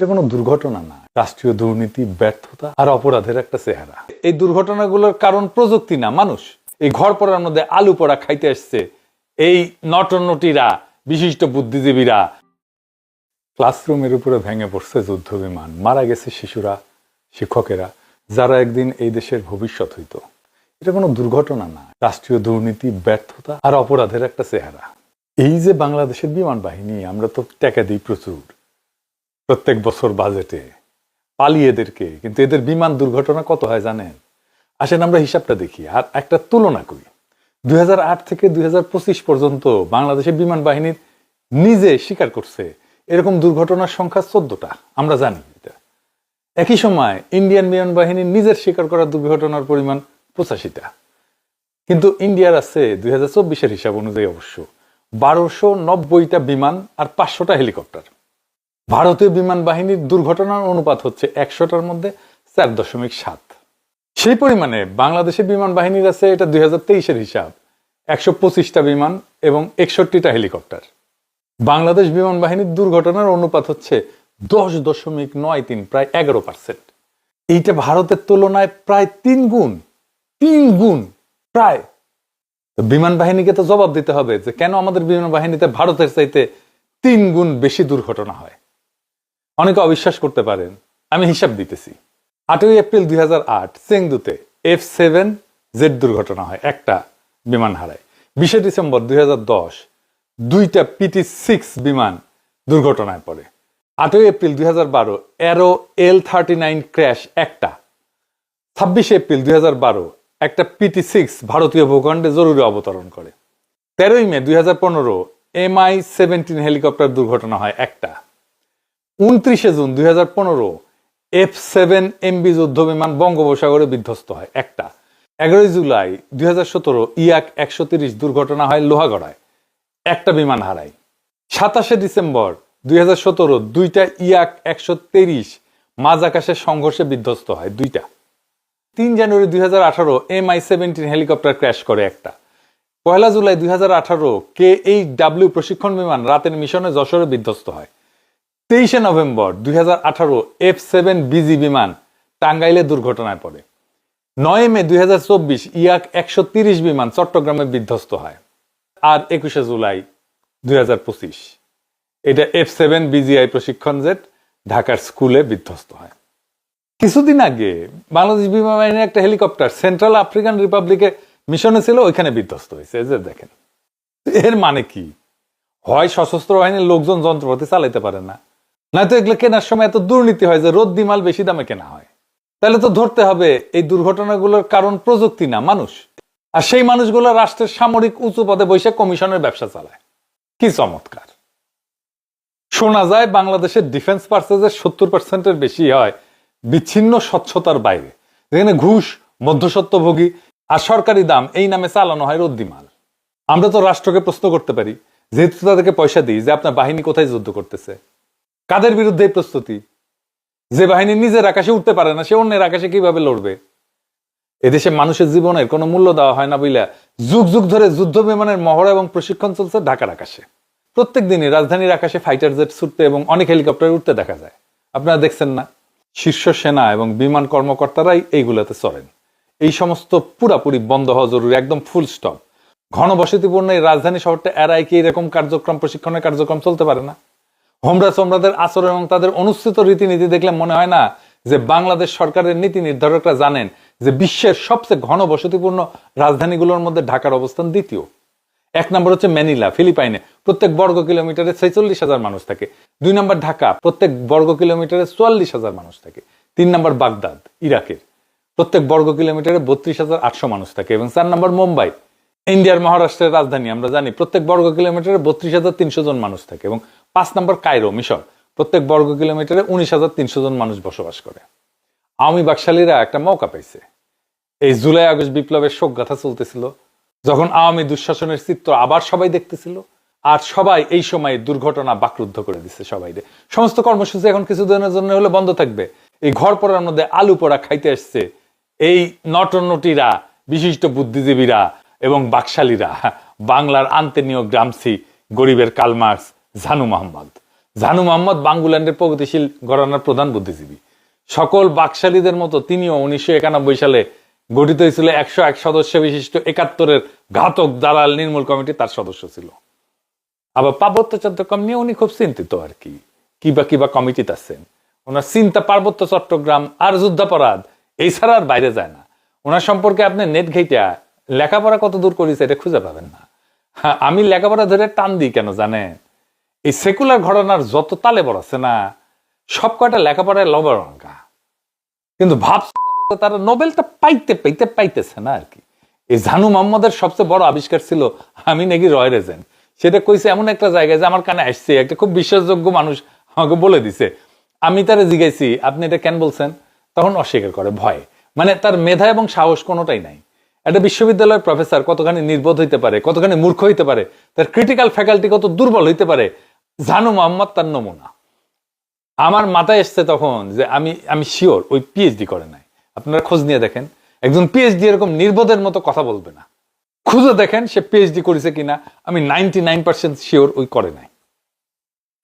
এটা কোনো দুর্ঘটনা না। রাষ্ট্রীয় দুর্নীতি, ব্যর্থতা আর অপরাধের একটা চেহারা। এই দুর্ঘটনাগুলোর কারণ প্রযুক্তি না, মানুষ। এই ঘর পড়ার মধ্যে আলু পোড়া খাইতে আসছে। এই নটনটিরা বিশিষ্ট বুদ্ধিজীবীরা। ক্লাসরুমের উপরে ভেঙে পড়ছে যুদ্ধ বিমান। মারা গেছে শিশুরা, শিক্ষকেরা, যারা একদিন এই দেশের ভবিষ্যৎ হইতো। এটা কোনো দুর্ঘটনা না। রাষ্ট্রীয় দুর্নীতি, ব্যর্থতা আর অপরাধের একটা চেহারা। এই যে বাংলাদেশের বিমান বাহিনী, আমরা তো টাকা দিই প্রচুর। প্রত্যেক বছর বাজেটে পালিয়ে এদেরকে। কিন্তু এদের বিমান দুর্ঘটনা কত হয় জানেন? আসেন আমরা হিসাবটা দেখি, আর একটা তুলনা করি। দুই হাজার আট থেকে দুই হাজার পঁচিশ পর্যন্ত বাংলাদেশের বিমান বাহিনীর নিজে স্বীকার করছে এরকম দুর্ঘটনার সংখ্যা চোদ্দটা, আমরা জানি এটা। একই সময় ইন্ডিয়ান বিমান বাহিনীর নিজের স্বীকার করা দুর্ঘটনার পরিমাণ পঁচাশিটা। কিন্তু ইন্ডিয়ার আছে দুই হাজার হিসাব অনুযায়ী অবশ্য বারোশো নব্বইটা বিমান আর পাঁচশোটা হেলিকপ্টার। ভারতীয় বিমান বাহিনীর দুর্ঘটনার অনুপাত হচ্ছে একশোটার মধ্যে চার দশমিক সাত। সেই পরিমাণে বাংলাদেশের বিমান বাহিনীর আছে এটা দুই হাজার তেইশের হিসাব। একশো পঁচিশটা বিমান এবং একষট্টিটা হেলিকপ্টার। বাংলাদেশ বিমান বাহিনীর দুর্ঘটনার অনুপাত হচ্ছে দশ দশমিক নয় তিন, প্রায় এগারো পার্সেন্ট। এইটা ভারতের তুলনায় প্রায় তিন গুণ তিন গুণ, প্রায়। বিমান বাহিনীকে তো জবাব দিতে হবে যে কেন আমাদের বিমান বাহিনীতে ভারতের চাইতে তিন গুণ বেশি দুর্ঘটনা হয়। অনেকে অবিশ্বাস করতে পারেন, আমি হিসাব দিতেছি। আটই এপ্রিল দুই হাজার আট চেংদুতে এফ সেভেন জেড দুর্ঘটনা হয় একটা বিমান হারায়। বিশে ডিসেম্বর দুই হাজার দশ, দুইটা পিটি সিক্স বিমান দুর্ঘটনায় পড়ে। আটই এপ্রিল দুই হাজার বারো Aero L thirty nine crash একটা। ছাব্বিশে এপ্রিল দুই হাজার বারো, একটা পিটি সিক্স ভারতীয় ভূখণ্ডে জরুরি অবতরণ করে। তেরোই মে দুই হাজার পনেরো এমআই সেভেন্টিন হেলিকপ্টার দুর্ঘটনা হয় একটা। উনত্রিশে জুন দুই হাজার পনেরো এফ সেভেন এমবি যুদ্ধ বিমান বঙ্গোপসাগরে বিধ্বস্ত হয়। একটা, এগারোই জুলাই দুই হাজার সতেরো ইয়াক একশো তিরিশ দুর্ঘটনা হয় লোহাগড়ায়। একটা বিমান হারায়। সাতাশে ডিসেম্বর দুই হাজার সতেরো দুইটা ইয়াক একশো তেইশ মাঝ আকাশের সংঘর্ষে বিধ্বস্ত হয় দুইটা। তিন জানুয়ারি দুই হাজার আঠারো M I seventeen helicopter crash করে একটা। পয়লা জুলাই দুই হাজার আঠারো কে এইচ ডাব্লিউ প্রশিক্ষণ বিমান রাতের মিশনে যশোরে বিধ্বস্ত হয়। তেইশে নভেম্বর দুই আঠারো এফ সেভেন বিজি বিমান টাঙ্গাইলে দুর্ঘটনায় পড়ে। নয় মে দুই হাজার চব্বিশ ইয়াক একশো তিরিশ বিমান চট্টগ্রামে বিধ্বস্ত হয় আর একুশে জুলাই দুই হাজার পঁচিশ। এটা এফ সেভেন বিজিআই প্রশিক্ষণ জেট ঢাকার স্কুলে বিধ্বস্ত হয়। কিছুদিন আগে বাংলাদেশ বিমান বাহিনীর একটা হেলিকপ্টার সেন্ট্রাল আফ্রিকান রিপাবলিকে মিশনে ছিল, ওইখানে বিধ্বস্ত হয়েছে। যে দেখেন, এর মানে কি? হয় সশস্ত্র বাহিনীর লোকজন যন্ত্রপাতি চালাইতে পারে না। নয়তো এগুলো কেনার সময় এত দুর্নীতি হয় যে রোদ্দি মাল বেশি দামে কেনা হয়। তাহলে তো ধরতে হবে এই দুর্ঘটনাগুলোর কারণ প্রযুক্তি না, মানুষ। আর সেই মানুষগুলো রাষ্ট্রের সামরিক উঁচু পদে বসে কমিশনের ব্যবসা চালায়। কি চমৎকার। শোনা যায় বাংলাদেশের ডিফেন্স পার্সেজের সত্তর পার্সেন্টের বেশি হয় বিচ্ছিন্ন স্বচ্ছতার বাইরে। যেখানে ঘুষ মধ্যসত্ত্বভোগী আর সরকারি দাম এই নামে চালানো হয় রদ্দিমাল আমরা তো রাষ্ট্রকে প্রশ্ন করতে পারি, যেহেতু তাদেরকে পয়সা দিই যে আপনার বাহিনী কোথায় যুদ্ধ করতেছে? কাদের বিরুদ্ধে প্রস্তুতি? যে বাহিনী নিজের আকাশে উঠতে পারে না, সে অন্যের আকাশে কীভাবে লড়বে? এদেশে মানুষের জীবনের কোনো মূল্য দেওয়া হয় না বইলা যুগ যুগ ধরে যুদ্ধ বিমানের মহড়া এবং প্রশিক্ষণ চলছে ঢাকার আকাশে। প্রত্যেক দিনই রাজধানীর আকাশে ফাইটার জেট ছুটতে এবং অনেক হেলিকপ্টার উঠতে দেখা যায়। আপনারা দেখছেন না? শীর্ষ সেনা এবং বিমান কর্মকর্তারাই এইগুলোতে চড়েন। এই সমস্ত পুরাপুরি বন্ধ হওয়া জরুরি, একদম ফুল স্টপ ঘনবসতিপূর্ণ এই রাজধানী শহরটা এরাই কি এরকম কার্যক্রম, প্রশিক্ষণের কার্যক্রম চলতে পারে না? হোমরা সোমরাদের আচরণ এবং তাদের অনুসৃত রীতিনীতি দেখলে মনে হয় না যে বাংলাদেশ সরকারের নীতি নির্ধারকরা জানেন যে বিশ্বের সবচেয়ে ঘন বসতিপূর্ণ রাজধানীগুলোর মধ্যে ঢাকার অবস্থান দ্বিতীয়। এক নম্বর হচ্ছে ম্যানিলা, ফিলিপাইনে। প্রত্যেক বর্গ কিলোমিটারে ছেচল্লিশ হাজার মানুষ থাকে। দুই নম্বর ঢাকা, প্রত্যেক বর্গ কিলোমিটারে চুয়াল্লিশ হাজার মানুষ থাকে। তিন নম্বর বাগদাদ, ইরাকের। প্রত্যেক বর্গ কিলোমিটারে বত্রিশ হাজার আটশো মানুষ থাকে এবং চার নম্বর মুম্বাই, ইন্ডিয়ার মহারাষ্ট্রের রাজধানী। আমরা জানি প্রত্যেক বর্গ কিলোমিটারে বত্রিশ হাজার তিনশো জন মানুষ থাকে এবং পাঁচ নম্বর কায়রো, মিশর। প্রত্যেক বর্গ কিলোমিটারে উনিশ হাজার তিনশো জন মানুষ বসবাস করে। আওয়ামী বাকশালীরা একটা মৌকা পাইছে। এই জুলাই, আগস্ট বিপ্লবের শোক গাথা চলতেছিল। যখন আওয়ামী দুঃশাসনের চিত্র আবার সবাই দেখতেছিল, আর সবাই এই সময় দুর্ঘটনা বাকরুদ্ধ করে দিচ্ছে সবাই সমস্ত কর্মসূচি এখন কিছুদিনের জন্য হলে বন্ধ থাকবে। এই ঘর পড়ার মধ্যে আলু পোড়া খাইতে আসছে। এই নটনটিরা, বিশিষ্ট বুদ্ধিজীবীরা এবং বাকশালীরা, বাংলার আন্তেনীয় গ্রামসি গরিবের কালমার্স ঝানু মোহাম্মদ। জানু মোহাম্মদ বাঙ্গুল্যান্ডের প্রগতিশীল ঘরানার প্রধান বুদ্ধিজীবী। সকল বাকশালীদের মতো তিনিও উনিশশো একানব্বই সালে গঠিত হয়েছিল একশো এক সদস্য বিশিষ্ট একাত্তরের ঘাতক দালাল নির্মূল কমিটি তার সদস্য ছিল। আবার পার্বত্য চট্টগ্রাম নিয়ে উনি খুব চিন্তিত আর কি। কিবা কিবা কমিটিতে আছেন? ওনার চিন্তা পার্বত্য চট্টগ্রাম আর যুদ্ধাপরাধ এই ছাড়া আর বাইরে যায় না। ওনার সম্পর্কে আপনি নেট ঘেইটা লেখাপড়া কত দূর করেছে এটা খুঁজে পাবেন না। হ্যাঁ, আমি লেখাপড়া ধরে টান দিই কেন জানেন? এই সেকুলার ঘটনার যত তালে বড় আছে না, সব কয়টা লেখাপড়ায় লবরঙ্গা কিন্তু ভাবছে তারা নোবেলটা পাইতে পাইতে, পাইতেছে না আর কি। এই জানু মোহাম্মদের সবচেয়ে বড় আবিষ্কার ছিল আমি নাকি রয় রেজেন্ট সেটা কইছে এমন একটা জায়গায় যে আমার কানে আসছে, একটা খুব বিশ্বাসযোগ্য মানুষ আমাকে বলে দিছে। আমি তারা জিজ্ঞাসি আপনি এটা কেন বলছেন? তখন অস্বীকার করে, ভয়। মানে তার মেধা এবং সাহস কোনোটাই নাই। একটা বিশ্ববিদ্যালয়ের প্রফেসর কতখানি নির্বোধ হইতে পারে, কতখানি মূর্খ হইতে পারে, তার ক্রিটিক্যাল ফ্যাকাল্টি কত দুর্বল হইতে পারে জানু মোহাম্মদ তার নমুনা। আমার মাথায় এসছে তখন যে আমি আমি শিওর ওই পিএইচডি করে নাই। আপনারা খোঁজ নিয়ে দেখেন। একজন পিএইচডি এরকম নির্বোধের মতো কথা বলবে না। খুঁজে দেখেন সে পিএইচডি করেছে কিনা। আমি নাইনটি নাইন পার্সেন্ট শিওর ওই করে নাই।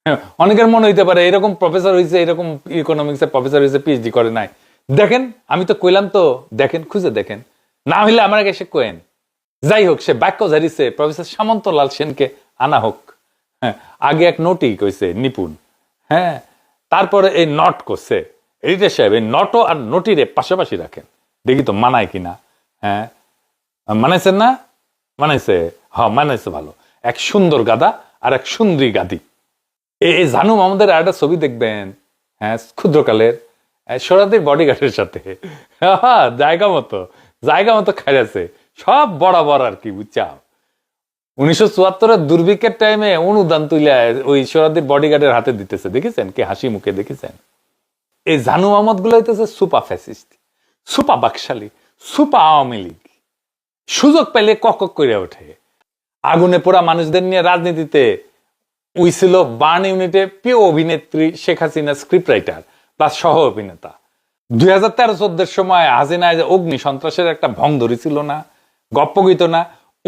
হ্যাঁ, অনেকের মনে হইতে পারে এরকম প্রফেসর হয়েছে এরকম ইকোনমিক্স প্রফেসর হয়েছে পিএইচডি করে নাই। দেখেন আমি তো কইলাম তো দেখেন খুঁজে দেখেন। না হইলে আমার আগে সে কোয়েন। যাই হোক সে বাক্য ঝারিছে প্রফেসর সামন্তলাল সেনকে আনা হোক। হ্যাঁ আগে এক নোটই কইছে নিপুণ। হ্যাঁ তারপরে এই নট করছে এইটা সাহেব এই নটো আর নটিরে পাশাপাশি রাখেন। দেখি তো মানায় কিনা। হ্যাঁ মানাইছেন না? মানাইছে। হ্যাঁ মানাইছে ভালো। এক সুন্দর গাদা আর এক সুন্দরী গাদি। এই জানু আমাদের একটা ছবি দেখবেন। হ্যাঁ ক্ষুদ্রকালের। সরাদের বডিগার্ডের সাথে। হ্যাঁ, জায়গা মতো জায়গা মতো খাইছে সব বরাবর আর কি বুঝছাও? উনিশশো চুয়াত্তরের দুর্ভিক্ষের টাইমে অনুদান তুলে ওই সরাদের বডিগার্ডের হাতে দিতেছে, দেখেছেন? কে হাসি মুখে দেখেছেন? এই জানু আহমদগুলো হইতেছে সুপা ফ্যাসিস্ট সুপা বাকশালী সুপা আওয়ামী লীগ। সুযোগ পেলে কক করে ওঠে। আগুনে পোড়া মানুষদের নিয়ে রাজনীতিতে উই ছিল বার্ন ইউনিটে প্রিয় অভিনেত্রী শেখ হাসিনা স্ক্রিপ্ট রাইটার বা সহ অভিনেতা। দুই হাজার তেরো চোদ্দের সময় হাসিনায় অগ্নি সন্ত্রাসের একটা ভং ধরেছিল না গপ্পগীত না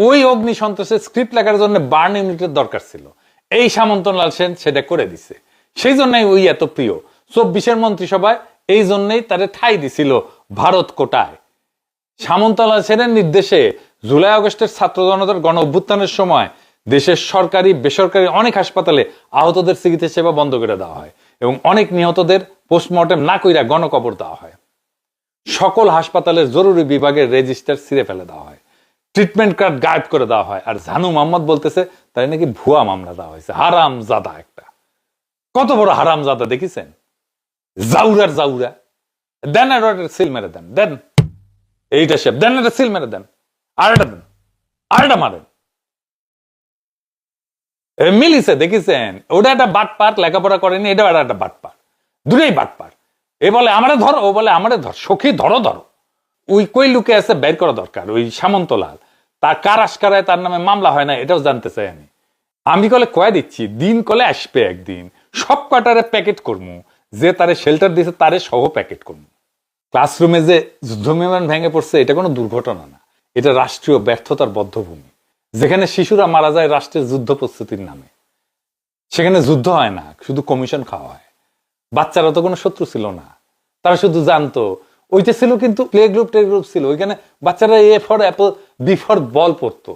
ওই অগ্নি সন্ত্রাসের স্ক্রিপ্ট লেখার জন্য বার্ন ইউনিটের দরকার ছিল। এই সামন্তলাল সেন সেটা করে দিছে। সেই জন্যই ওই এত প্রিয়। চব্বিশের মন্ত্রিসভায় এই জন্যই তারে ঠাই দিছিল ভারত কোটায়। সামন্তলাল সেনের নির্দেশে জুলাই আগস্টের ছাত্র জনতার গণ অভ্যুত্থানের সময় দেশের সরকারি, বেসরকারি অনেক হাসপাতালে আহতদের চিকিৎসা সেবা বন্ধ করে দেওয়া হয় এবং অনেক নিহতদের পোস্টমর্টেম না কইরা গণকবর দেওয়া হয়। সকল হাসপাতালের জরুরি বিভাগের রেজিস্টার ছিঁড়ে ফেলে দেওয়া হয়। ট্রিটমেন্ট কার্ড গায়েব করে দেওয়া হয়। আর জানু মোহাম্মদ বলতেছে, তাই নাকি ভুয়া মামলা দেওয়া হয়েছে? হারাম জাদা একটা। কত বড় হারাম জাদা দেখেছেন? জাউরার জাউরা। দেন আর সিল মেরে দেন। দেন। এইটা সে দেন একটা সিল মেরে দেন। আর একটা দেন। আর একটা মারেন। মিলিছে দেখেছেন? ওটা একটা বাটপার, লেখাপড়া করেনি, এটা একটা বাটপার। দুটোই বাটপার। এ বলে, আমারে ধরো, ও বলে, আমারে ধর, সখী ধরো ধরো। ওই কই লুকে আছে, বের করা দরকার, ওই সামন্তলাল তার কার আশকারায় তার নামে মামলা হয় না, এটাও জানতে চাই আমি। আমি কলে কয়ে দিচ্ছি, দিন কলে আসবে একদিন, সব কটারে প্যাকেট করব যে তারে শেল্টার দিয়েছে তারে সহ প্যাকেট করব ক্লাসরুমে যে যুদ্ধ বিমান ভেঙে পড়ছে, এটা কোনো দুর্ঘটনা না, এটা রাষ্ট্রীয় ব্যর্থতার বদ্ধভূমি। যেখানে শিশুরা মারা যায় রাষ্ট্রের যুদ্ধ প্রস্তুতির নামে। সেখানে যুদ্ধ হয় না, শুধু কমিশন খাওয়া হয়। বাচ্চারা তো কোনো শত্রু ছিল না, তারা শুধু জানতো ওইটা ছিল কিন্তু প্লে গ্রুপ টে গ্রুপ ছিল। ওইখানে বাচ্চারা A for apple B for ball পড়তো।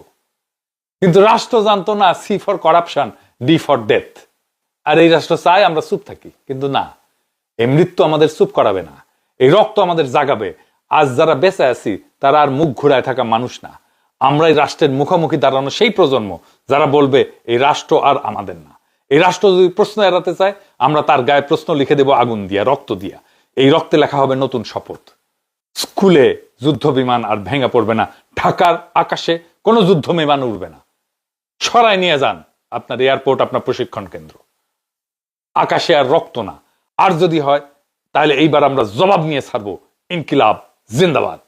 কিন্তু রাষ্ট্র জানতো না C for corruption D for death আর এই রাষ্ট্র চায় আমরা চুপ থাকি, কিন্তু না। এই মৃত্যু আমাদের চুপ করাবে না। এই রক্ত আমাদের জাগাবে। আজ যারা বেঁচে আছি, তারা আর মুখ ঘুরায় থাকা মানুষ না। আমরা এই রাষ্ট্রের মুখোমুখি দাঁড়ানো সেই প্রজন্ম, যারা বলবে, এই রাষ্ট্র আর আমাদের না। এই রাষ্ট্র যদি প্রশ্ন এড়াতে চায়, আমরা তার গায়ে প্রশ্ন লিখে দেব আগুন দিয়া, রক্ত দিয়া। এই রক্তে লেখা হবে নতুন শপথ। স্কুলে যুদ্ধ বিমান আর ভেঙে পড়বে না। ঢাকার আকাশে কোনো যুদ্ধ বিমান উড়বে না। সরায় নিয়ে যান আপনার এয়ারপোর্ট, আপনার প্রশিক্ষণ কেন্দ্র। আকাশে আর রক্ত না। আর যদি হয়, তাহলে এইবার আমরা জবাব নিয়ে ছাড়বো ইনকিলাব জিন্দাবাদ।